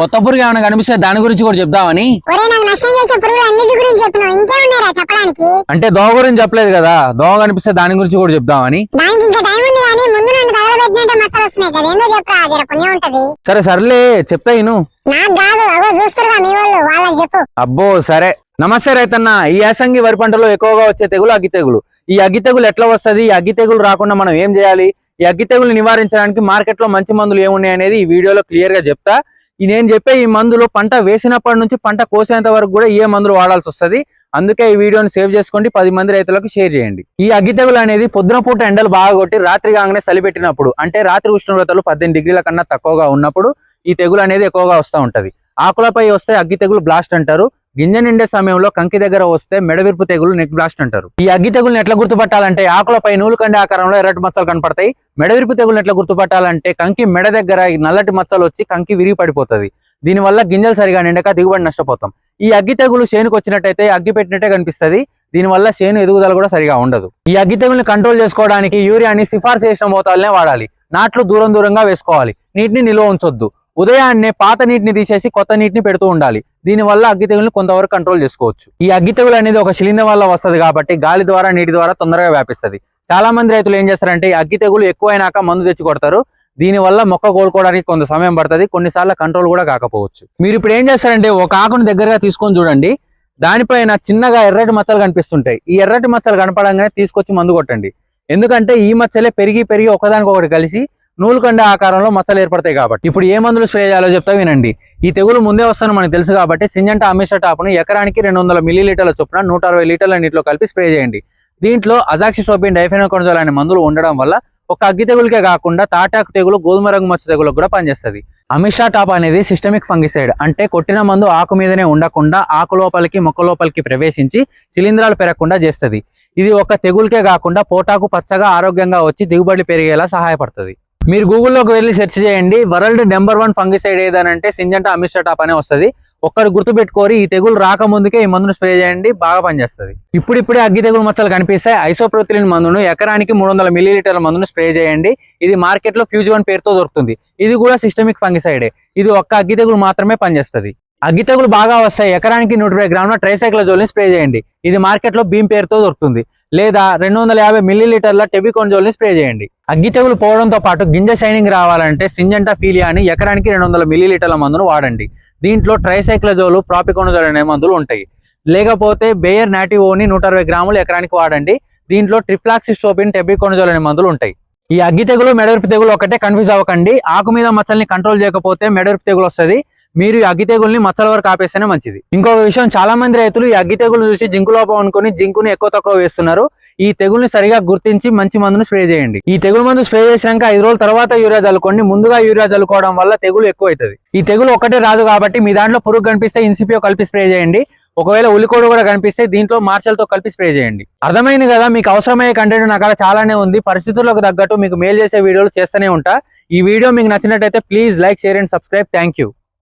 కొత్త పురుగు ఏమైనా కనిపిస్తే దాని గురించి కూడా చెప్దామని. అంటే దోమ గురించి చెప్పలేదు కదా. దోమ కనిపిస్తే దాని గురించి కూడా చెప్దామని. సరే సర్లే చెప్తా ఇను. అబ్బో సరే. నమస్తే రైతన్న. ఈ యాసంగి వరి పంటలో ఎక్కువగా వచ్చే తెగులు అగ్గి తెగులు. ఈ అగ్గి తెగులు ఎట్లా వస్తది? ఈ అగ్గి తెగులు రాకుండా మనం ఏం చేయాలి? ఈ అగ్గి తెగులు నివారించడానికి మార్కెట్లో మంచి మందులు ఏమున్నాయి అనేది ఈ వీడియోలో క్లియర్గా చెప్తా. నేను చెప్పే ఈ మందులు పంట వేసినప్పటి నుంచి పంట కోసేంత వరకు కూడా ఏ మందులు వాడాల్సి వస్తది? అందుకే ఈ వీడియోని సేవ్ చేసుకోండి పది మంది రైతులకు షేర్ చేయండి. ఈ అగ్గి తెగులు అనేది పొద్దున పూట ఎండలు బాగా కొట్టి రాత్రి కాగానే చలిపెట్టినప్పుడు అంటే రాత్రి ఉష్ణోగ్రతలు పద్దెనిమిది డిగ్రీల కన్నా తక్కువగా ఉన్నప్పుడు ఈ తెగులు అనేది ఎక్కువగా వస్తూ ఉంటది. ఆకులపై వస్తే అగ్గి తెగులు బ్లాస్ట్ అంటారు. గింజ నిండే సమయంలో కంకి దగ్గర వస్తే మెడవిరుపు తెగులు నెక్ బ్లాస్ట్ అంటారు. ఈ అగ్గి తెగులను ఎట్లా గుర్తుపట్టాలంటే ఆకులపై నూలు కండే ఆకారంలో ఎర్రటి మచ్చలు కనపడతాయి. మెడవిరుపు తెగులను ఎట్లా గుర్తుపట్టాలంటే కంకి మెడ దగ్గర నల్లటి మచ్చలు వచ్చి కంకి విరిగి పడిపోతుంది. దీనివల్ల గింజలు సరిగా నిండక దిగుబడి నష్టపోతాం. ఈ అగ్గి తెగులు చేనుకు వచ్చినట్టయితే అగ్గి పెట్టినట్టే కనిపిస్తది. దీనివల్ల చేను ఎదుగుదల కూడా సరిగా ఉండదు. ఈ అగ్గి తెగులను కంట్రోల్ చేసుకోవడానికి యూరియాని సిఫార్సు చేసిన మోతాదులనే వాడాలి. నాట్లు దూరం దూరంగా వేసుకోవాలి. నీటిని నిల్వ ఉంచొద్దు. ఉదయాన్నే పాత నీటిని తీసేసి కొత్త నీటిని పెడుతూ ఉండాలి. దీనివల్ల అగ్గి తెగులను కొంతవరకు కంట్రోల్ చేసుకోవచ్చు. ఈ అగ్గి తెగులు అనేది ఒక శిలీంధ్రం వల్ల వస్తది కాబట్టి గాలి ద్వారా నీటి ద్వారా తొందరగా వ్యాపిస్తది. చాలా మంది రైతులు ఏం చేస్తారంటే ఈ అగ్గి తెగులు ఎక్కువైనాక మందు తెచ్చి కొడతారు. దీనివల్ల మొక్క కోలుకోవడానికి కొంత సమయం పడుతుంది కొన్నిసార్లు కంట్రోల్ కూడా కాకపోవచ్చు. మీరు ఇప్పుడు ఏం చేస్తారంటే ఒక ఆకును దగ్గరగా తీసుకొని చూడండి. దానిపైన చిన్నగా ఎర్రటి మచ్చలు కనిపిస్తుంటాయి. ఈ ఎర్రటి మచ్చలు కనపడంగానే తీసుకొచ్చి మందు కొట్టండి. ఎందుకంటే ఈ మచ్చలే పెరిగి పెరిగి ఒకదానికొకటి కలిసి నూలుకండ ఆకారంలో మచ్చలు ఏర్పడతాయి కాబట్టి. ఇప్పుడు ఏ మందులు స్ప్రే చేయాలో చెప్తా వినండి. ఈ తెగులు ముందే వస్తాను మనకు తెలుసు కాబట్టి సింజంట అమిష టాప్ను ఎకరానికి రెండు వందల మిల్లీ లీటర్ల చొప్పున నూట అరవై లీటర్ల నీటిలో కలిపి స్ప్రే చేయండి. దీంట్లో అజాక్సిస్టోపిన్ డైఫెనోకొనజోల్ అనే మందులు ఉండడం వల్ల ఒక అగ్గి తెగులకే కాకుండా తాటాకు తెగులు గోధుమ రంగు మచ్చ తెగులకు కూడా పనిచేస్తుంది. అమిషా టాప్ అనేది సిస్టమిక్ ఫంగిసైడ్ అంటే కొట్టిన మందు ఆకు మీదనే ఉండకుండా ఆకు లోపలికి మొక్క లోపలికి ప్రవేశించి శిలీంధ్రాలు పెరగకుండా చేస్తుంది. ఇది ఒక తెగులకే కాకుండా పోటాకు పచ్చగా ఆరోగ్యంగా వచ్చి దిగుబడి పెరిగేలా సహాయపడుతుంది. మీరు గూగుల్లోకి వెళ్ళి సెర్చ్ చేయండి వరల్డ్ నెంబర్ వన్ ఫంగిసైడ్ ఏదనంటే సింజంటా అమిస్టాటాప్ అనే వస్తుంది. ఒక్కడు గుర్తుపెట్టుకోరి ఈ తెగులు రాకముందుకే ఈ మందును స్ప్రే చేయండి బాగా పనిచేస్తుంది. ఇప్పుడిప్పుడే అగ్గి తెగులు మచ్చలు కనిపిస్తాయి. ఐసోప్రోతిలిన్ మందును ఎకరానికి మూడు వందల మిల్లీలీటర్ల మందును స్ప్రే చేయండి. ఇది మార్కెట్లో ఫ్యూజ్ వన్ పేరుతో దొరుకుతుంది. ఇది కూడా సిస్టమిక్ ఫంగిసైడే. ఇది ఒక్క అగ్గి తెగులు మాత్రమే పనిచేస్తుంది. అగ్గి తెగులు బాగా వస్తాయి. ఎకరానికి నూట ఇరవై గ్రాముల ట్రైసైక్లజోల్ని స్ప్రే చేయండి. ఇది మార్కెట్లో బీమ్ భీమ్ పేరుతో దొరుకుతుంది. లేదా రెండు వందల యాభై మిల్లీలీటర్ల టెబికోన్జోల్ని స్ప్రే చేయండి. అగ్గి తెగులు పోవడంతో పాటు గింజ షైనింగ్ రావాలంటే సింజంటా ఫీలియాని ఎకరానికి రెండు వందల మిల్లీలీటర్ల మందును వాడండి. దీంట్లో ట్రైసైక్లజోలు ప్రాపికోనజోల్ అనే మందులు ఉంటాయి. లేకపోతే బేయర్ నాటివోని నూట అరవై గ్రాములు ఎకరానికి వాడండి. దీంట్లో ట్రిఫ్లాక్సిస్టోపిన్ టెబికోనజోల్ అనే మందులు ఉంటాయి. ఈ అగ్గి తెగులు మెడవిరుపు తెగులు ఒకటే కన్ఫ్యూజ్ అవ్వకండి. ఆకు మీద మచ్చల్ని కంట్రోల్ చేయకపోతే మెడవిరుపు తెగులు వస్తుంది. మీరు ఈ అగ్గి తెగుల్ని మచ్చల వరకు ఆపేస్తేనే మంచిది. ఇంకొక విషయం చాలా మంది రైతులు ఈ అగ్గి తెగులు చూసి జింకు లోపం అనుకుని జింకుని ఎక్కువ తక్కువ వేస్తున్నారు. ఈ తెగుల్ని సరిగా గుర్తించి మంచి మందును స్ప్రే చేయండి. ఈ తెగులు మందు స్ప్రే చేసినాక ఐదు రోజుల తర్వాత యూరియా చల్లుకోండి. ముందుగా యూరియా చల్లుకోవడం వల్ల తెగులు ఎక్కువ అవుతుంది ఈ తెగులు ఒకటే రాదు కాబట్టి మీ దాంట్లో పురుగు కనిపిస్తే ఇన్సిపియో కలిపి స్ప్రే చేయండి. ఒకవేళ ఉలికోడు కూడా కనిపిస్తే దీంట్లో మార్షల్తో కలిపి స్ప్రే చేయండి. అర్థమైంది కదా మీకు అవసరమయ్యే కంటెంట్ నాకు అక్కడ చాలానే ఉంది. పరిస్థితులకు తగ్గట్టు మీకు మేలు చేసే వీడియోలు చేస్తూనే ఉంటా. ఈ వీడియో మీకు నచ్చినట్టయితే please like share and subscribe thank you